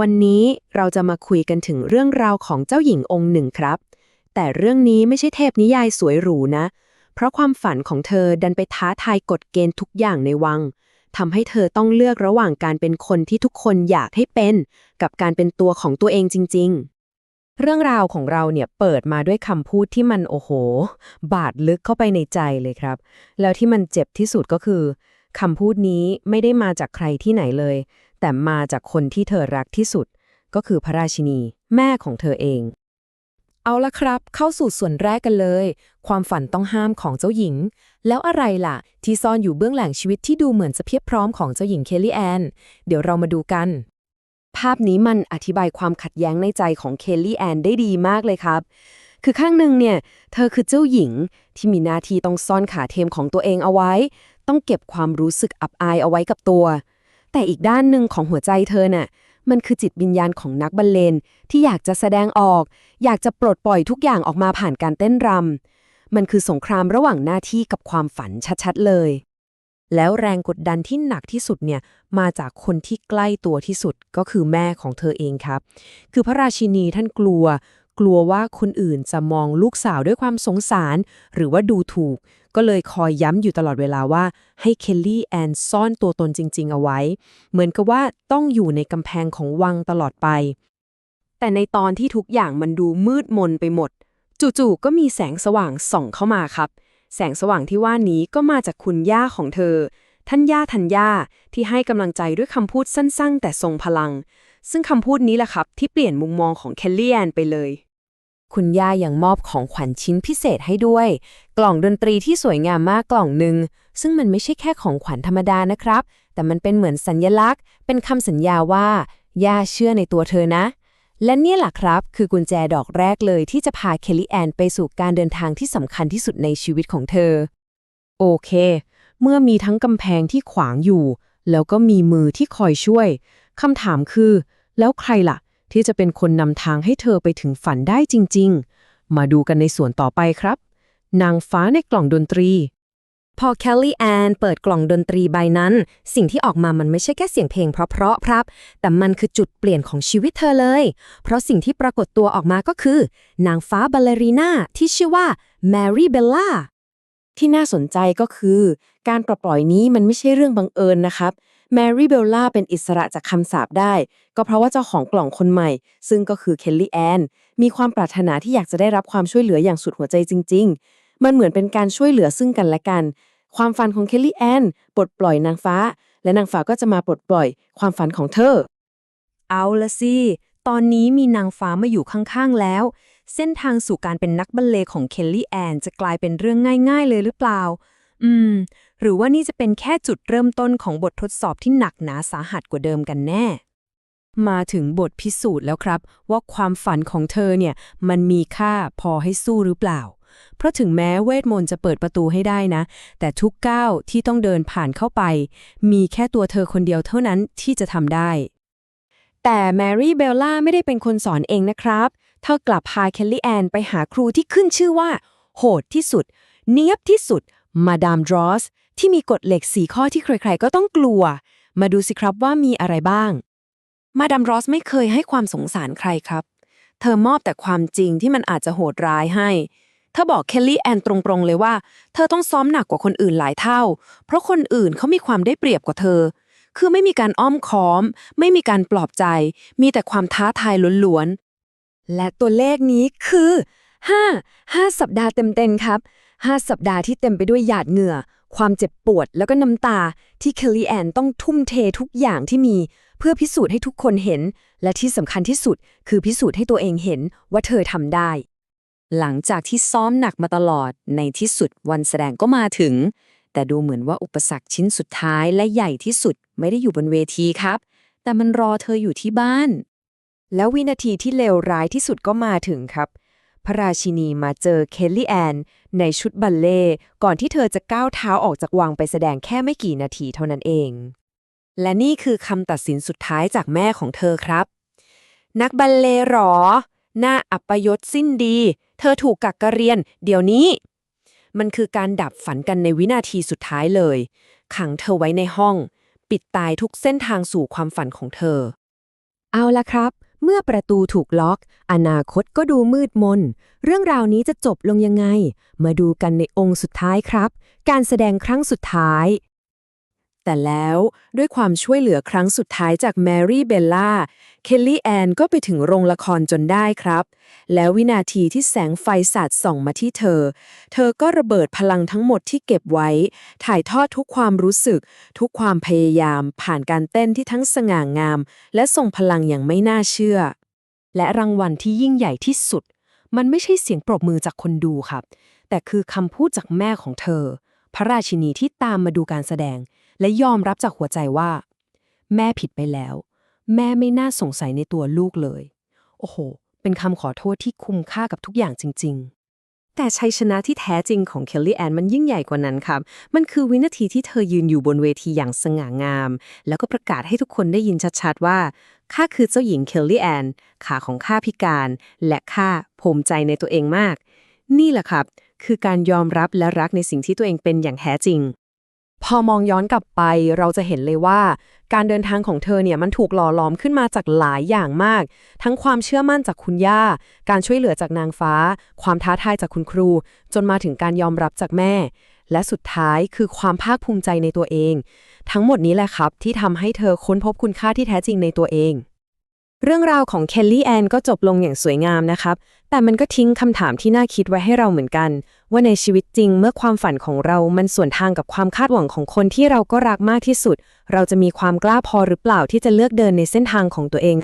วันนี้เราจะมาคุยกันถึงเรื่องราวของเจ้าหญิงองค์หนึ่งครับ แต่เรื่องนี้ไม่ใช่เทพนิยายสวยหรูนะ เพราะความฝันของเธอดันไปท้าทายกฎเกณฑ์ทุกอย่างในวังทำให้เธอต้องเลือกระหว่างการเป็นคนที่ทุกคนอยากให้เป็น กับการเป็นตัวของตัวเองจริง ๆ เรื่องราวของเราเนี่ยเปิดมาด้วยคำพูดที่มันโอ้โห บาดลึกเข้าไปในใจเลยครับ แล้วที่มันเจ็บที่สุดก็คือคำพูดนี้ไม่ได้มาจากใครที่ไหนเลย แต่มาจากคนที่เธอรักที่สุด ก็คือพระราชินี แม่ของเธอเอง เอาละครับ เข้าสู่ส่วนแรกกันเลย ความฝันต้องห้ามของเจ้าหญิง แล้วอะไรล่ะ ที่ซ่อนอยู่เบื้องหลังชีวิตที่ดูเหมือนจะเพียบพร้อมของเจ้าหญิงเคลลี่แอนเดี๋ยวเรามาดูกันภาพนี้มันอธิบายความขัดแย้งในใจของเคลลี่แอนได้ดีมากเลยครับ คือข้างหนึ่งเนี่ย เธอคือเจ้าหญิงที่มีหน้าที่ต้องซ่อนขาเทมของตัวเองเอาไว้ ต้องเก็บความรู้สึกอับอายเอาไว้กับตัว แต่อีกด้านหนึ่งของหัวใจเธอน่ะ มันคือจิตวิญญาณของนักบรรเลงที่อยากจะแสดงออก อยากจะปลดปล่อยทุกอย่างออกมาผ่านการเต้นรำ มันคือสงครามระหว่างหน้าที่กับความฝันชัดๆเลย แล้วแรงกดดันที่หนักที่สุดเนี่ยมาจากคนที่ใกล้ตัวที่สุดก็คือแม่ของเธอเองครับ คือพระราชินีท่านกลัว กลัวว่าคนอื่นจะมองลูกสาวด้วยความสงสาร หรือว่าดูถูก ก็เลยคอยย้ำอยู่ตลอดเวลาว่าให้เคลลี่แอนซ่อนตัวตนจริง ๆ เอาไว้ เหมือนกับว่าต้องอยู่ในกำแพงของวังตลอดไป แต่ในตอนที่ทุกอย่างมันดูมืดมนไปหมด จู่ๆก็มีแสงสว่างส่องเข้ามาครับ แสงสว่างที่ว่านี้ก็มาจากคุณย่าของเธอ ท่านย่าทันย่าที่ให้กำลังใจด้วยคำพูดสั้นๆ แต่ทรงพลัง ซึ่งคำพูดนี้แหละครับ ที่เปลี่ยนมุมมองของเคลลี่แอนไปเลย คุณย่ายังมอบของขวัญชิ้นพิเศษให้ด้วย กล่องดนตรีที่สวยงามมากกล่องหนึ่ง ซึ่งมันไม่ใช่แค่ของขวัญธรรมดานะครับ แต่มันเป็นเหมือนสัญญลักษณ์ เป็นคำสัญญาว่า ย่าเชื่อในตัวเธอนะ และเนี่ยแหละครับ คือกุญแจดอกแรกเลยที่จะพาเคลลี่แอนไปสู่การเดินทางที่สำคัญที่สุดในชีวิตของเธอ โอเค เมื่อมีทั้งกำแพงที่ขวางอยู่ แล้วก็มีมือที่คอยช่วยคำถามคือ แล้วใครล่ะ ที่จะเป็นคนนำทางให้เธอไปถึงฝันได้จริง ๆ มาดูกันในส่วนต่อไปครับ นางฟ้าในกล่องดนตรี พอแคลลี่แอนเปิดกล่องดนตรีใบนั้น สิ่งที่ออกมามันไม่ใช่แค่เสียงเพลงเพราะๆครับ แต่มันคือจุดเปลี่ยนของชีวิตเธอเลย เพราะสิ่งที่ปรากฏตัวออกมาก็คือ นางฟ้าบัลเลรีนาที่ชื่อว่าแมรี่เบลล่าที่น่าสนใจก็คือ การปลดปล่อยนี้มันไม่ใช่เรื่องบังเอิญนะครับ แมรี่เบลล่าเป็นอิสระจากคำสาปได้ ก็เพราะว่าเจ้าของกล่องคนใหม่ ซึ่งก็คือเคลลี่แอนมีความปรารถนาที่อยากจะได้รับความช่วยเหลืออย่างสุดหัวใจจริง ๆ มันเหมือนเป็นการช่วยเหลือซึ่งกันและกัน ความฝันของเคลลี่แอนปลดปล่อยนางฟ้า และนางฟ้าก็จะมาปลดปล่อย ความฝันของเธอ เอาละสิ ตอนนี้มีนางฟ้ามาอยู่ข้างๆแล้ว เส้นทางสู่การเป็นนักบัลเลงของเคลลี่แอนจะกลายเป็นเรื่องง่าย ๆ เลยหรือเปล่า อืม หรือว่านี่จะเป็นแค่จุดเริ่มต้นของบททดสอบที่หนักหนาสาหัสกว่าเดิมกันแน่ มาถึงบทพิสูจน์แล้วครับ ว่าความฝันของเธอเนี่ย มันมีค่าพอให้สู้หรือเปล่า เพราะถึงแม้เวทมนต์จะเปิดประตูให้ได้นะ แต่ทุกก้าวที่ต้องเดินผ่านเข้าไป มีแค่ตัวเธอคนเดียวเท่านั้นที่จะทำได้ แต่แมรี่เบลล่าไม่ได้เป็นคนสอนเองนะครับ เธอกลับพาเคลลี่แอนไปหาครูที่ขึ้นชื่อว่า โหดที่สุด เนียบที่สุด มาดามดรอสที่มีกฎเหล็กสีข้อที่ใครๆก็ต้องกลัว มาดูสิครับว่ามีอะไรบ้าง มาดามรอสไม่เคยให้ความสงสารใครครับ เธอมอบแต่ความจริงที่มันอาจจะโหดร้ายให้เธอบอกเคลลี่แอนตรงๆ เลยว่า เธอต้องซ้อมหนักกว่าคนอื่นหลายเท่า เพราะคนอื่นเขามีความได้เปรียบกว่าเธอ คือไม่มีการอ้อมค้อม ไม่มีการปลอบใจ มีแต่ความท้าทายล้วนๆ และตัวเลขนี้คือ 5 5 สัปดาห์เต็มๆครับ 5 สัปดาห์ที่เต็มไปด้วยหยาดเหงื่อ ความเจ็บปวดแล้วก็น้ำตาที่เคลลี่แอนต้องทุ่มเททุกอย่างที่มี เพื่อพิสูจน์ให้ทุกคนเห็น และที่สำคัญที่สุด คือพิสูจน์ให้ตัวเองเห็นว่าเธอทำได้ หลังจากที่ซ้อมหนักมาตลอดในที่สุดวันแสดงก็มาถึง แต่ดูเหมือนว่าอุปสรรคชิ้นสุดท้ายและใหญ่ที่สุดไม่ได้อยู่บนเวทีครับ แต่มันรอเธออยู่ที่บ้าน แล้ววินาทีที่เลวร้ายที่สุดก็มาถึงครับ พระราชินีมาเจอเคลลี่แอนในชุดบัลเล่ก่อนที่เธอจะก้าวเท้าออกจากวังไปแสดงแค่ไม่กี่นาทีเท่านั้นเอง และนี่คือคำตัดสินสุดท้ายจากแม่ของเธอครับ นักบัลเล่หรอ หน้าอัปยศสิ้นดี เธอถูกกักกะเรียน เดี๋ยวนี้ มันคือการดับฝันกันในวินาทีสุดท้ายเลย ขังเธอไว้ในห้อง ปิดตายทุกเส้นทางสู่ความฝันของเธอ เอาละครับ เมื่อประตูถูกล็อก อนาคตก็ดูมืดมน เรื่องราวนี้จะจบลงยังไง มาดูกันในองค์สุดท้ายครับ การแสดงครั้งสุดท้าย แต่แล้วด้วยความช่วยเหลือครั้งสุดท้ายจากแมรี่เบลล่า เคลลี่แอนก็ไปถึงโรงละครจนได้ครับ แล้ววินาทีที่แสงไฟสาดส่องมาที่เธอ เธอก็ระเบิดพลังทั้งหมดที่เก็บไว้ ถ่ายทอดทุกความรู้สึก ทุกความพยายาม ผ่านการเต้นที่ทั้งสง่างาม และทรงพลังอย่างไม่น่าเชื่อ และรางวัลที่ยิ่งใหญ่ที่สุด มันไม่ใช่เสียงปรบมือจากคนดูครับ แต่คือคำพูดจากแม่ของเธอ พระราชินีที่ตามมาดูการแสดง และยอมรับจากหัวใจว่า แม่ผิดไปแล้ว แม่ไม่น่าสงสัยในตัวลูกเลย โอ้โห เป็นคำขอโทษที่คุ้มค่ากับทุกอย่างจริง ๆแต่ชัยชนะที่แท้จริงของเคลลี่แอนมันยิ่งใหญ่กว่านั้นครับ มันคือวินาทีที่เธอยืนอยู่บนเวทีอย่างสง่างาม แล้วก็ประกาศให้ทุกคนได้ยินชัดๆว่า ข้าคือเจ้าหญิงเคลลี่แอน ขาของข้าพิการ และข้าภูมิใจในตัวเองมาก นี่แหละครับ คือการยอมรับและรักในสิ่งที่ตัวเองเป็นอย่างแท้จริง พอมองย้อนกลับไปเราจะเห็นเลยว่า การเดินทางของเธอเนี่ยมันถูกหล่อหลอมขึ้นมาจากหลายอย่างมาก ทั้งความเชื่อมั่นจากคุณย่า การช่วยเหลือจากนางฟ้า ความท้าทายจากคุณครู จนมาถึงการยอมรับจากแม่ และสุดท้ายคือความภาคภูมิใจในตัวเอง ทั้งหมดนี้แหละครับที่ทำให้เธอค้นพบคุณค่าที่แท้จริงในตัวเอง เรื่องราวของเคลลี่แอนก็จบลงอย่างสวยงามนะครับ แต่มันก็ทิ้งคำถามที่น่าคิดไว้ให้เราเหมือนกัน ว่าในชีวิตจริงเมื่อความฝันของเรามันส่วนทางกับความคาดหวังของคนที่เราก็รักมากที่สุด เราจะมีความกล้าพอหรือเปล่าที่จะเลือกเดินในเส้นทางของตัวเอง